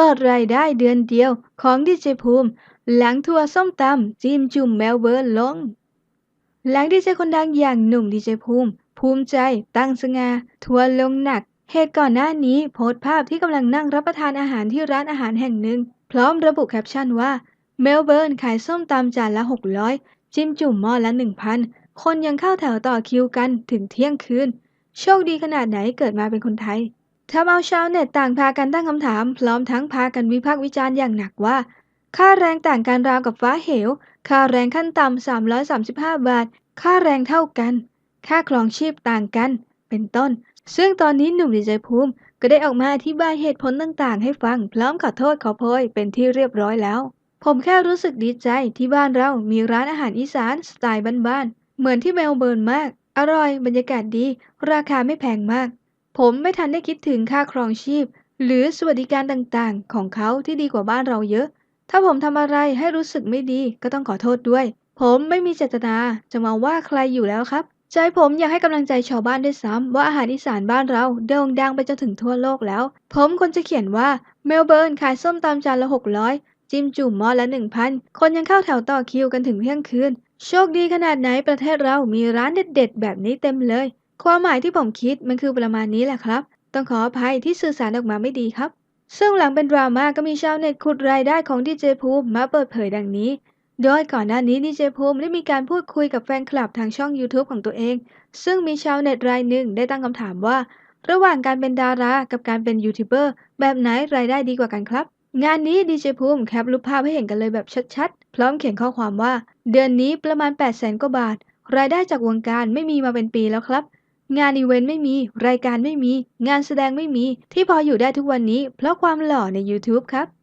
ปิดรายได้เดือนเดียวของดีเจภูมิ หลังทัวร์ส้มตำจิ้มจุ่มเมลเบิร์นลง หลังดีเจคนดังอย่างหนุ่มดีเจภูมิ ภูมิใจตั้งสง่าทัวร์ลงหนัก เหตุก่อนหน้านี้โพสต์ภาพที่กำลังนั่งรับประทานอาหารที่ร้านอาหารแห่งหนึ่ง พร้อมระบุแคปชั่นว่าเมลเบิร์นขายส้มตำจานละ 600 จิ้มจุ่มหม้อละ 1,000 คนยังเข้าแถวต่อคิวกันถึงเที่ยงคืน โชคดีขนาดไหนเกิดมาเป็นคนไทย ทำเอาชาวเน็ตต่างพากันตั้งคำถาม พร้อมทั้งพากันวิพากษ์วิจารณ์อย่างหนักว่า ค่าแรงต่างกันราวกับฟ้าเหว ค่าแรงขั้นต่ำ 335 บาท ค่าแรงเท่ากัน ค่าครองชีพต่างกัน เป็นต้น ซึ่งตอนนี้หนุ่มดีเจภูมิก็ได้ออกมาอธิบายเหตุผลต่างๆ ให้ฟัง พร้อมขอโทษขอโพยเป็นที่เรียบร้อยแล้ว ผมแค่รู้สึกดีใจที่บ้านเรามีร้านอาหารอีสานสไตล์บ้านๆ เหมือนที่เมลเบิร์นมาก อร่อย บรรยากาศดี ราคาไม่แพงมาก ผมไม่ทันได้คิดถึงค่าครองชีพ หรือสวัสดิการต่างๆ ของเขาที่ดีกว่าบ้านเราเยอะ ถ้าผมทำอะไรให้รู้สึกไม่ดีก็ต้องขอโทษด้วย ผมไม่มีเจตนาจะมาว่าใครอยู่แล้วครับ ใจผมอยากให้กำลังใจชาวบ้านด้วยซ้ำว่าอาหารอีสานบ้านเราโด่งดังไปจนถึงทั่วโลกแล้ว ผมควรจะเขียนว่าเมลเบิร์นขายส้มตำจานละ600จิ้มจุ่มหม้อละ1,000คนยังเข้าแถวต่อคิวกันถึงเที่ยงคืน โชคดีขนาดไหนประเทศเรามีร้านเด็ดๆ แบบนี้เต็มเลย ความหมายที่ผมคิดมันคือประมาณนี้แหละครับ ต้องขออภัยที่สื่อสารออกมาไม่ดีครับ ซึ่งหลังเป็นดราม่าก็มีชาวเน็ตขุดรายได้ของดีเจภูมิมาเปิดเผยดังนี้ โดยก่อนหน้านี้ดีเจภูมิได้มีการพูดคุยกับแฟนคลับทางช่อง YouTube ของตัวเอง ซึ่งมีชาวเน็ตรายหนึ่งได้ตั้งคำถามว่า ระหว่างการเป็นดารากับการเป็นยูทูบเบอร์แบบไหนรายได้ดีกว่ากันครับงานนี้ดีเจภูมิแคปรูปภาพให้เห็นกันเลยแบบชัดๆ พร้อมเขียนข้อความว่า เดือนนี้ประมาณ 8 0 0แสนกว่าบาท รายได้จากวงการไม่มีมาเป็นปีแล้วครับ งานอีเวนต์ไม่มี รายการไม่มี งานแสดงไม่มี ที่พออยู่ได้ทุกวันนี้ เพราะความหล่อใน YouTube ครับ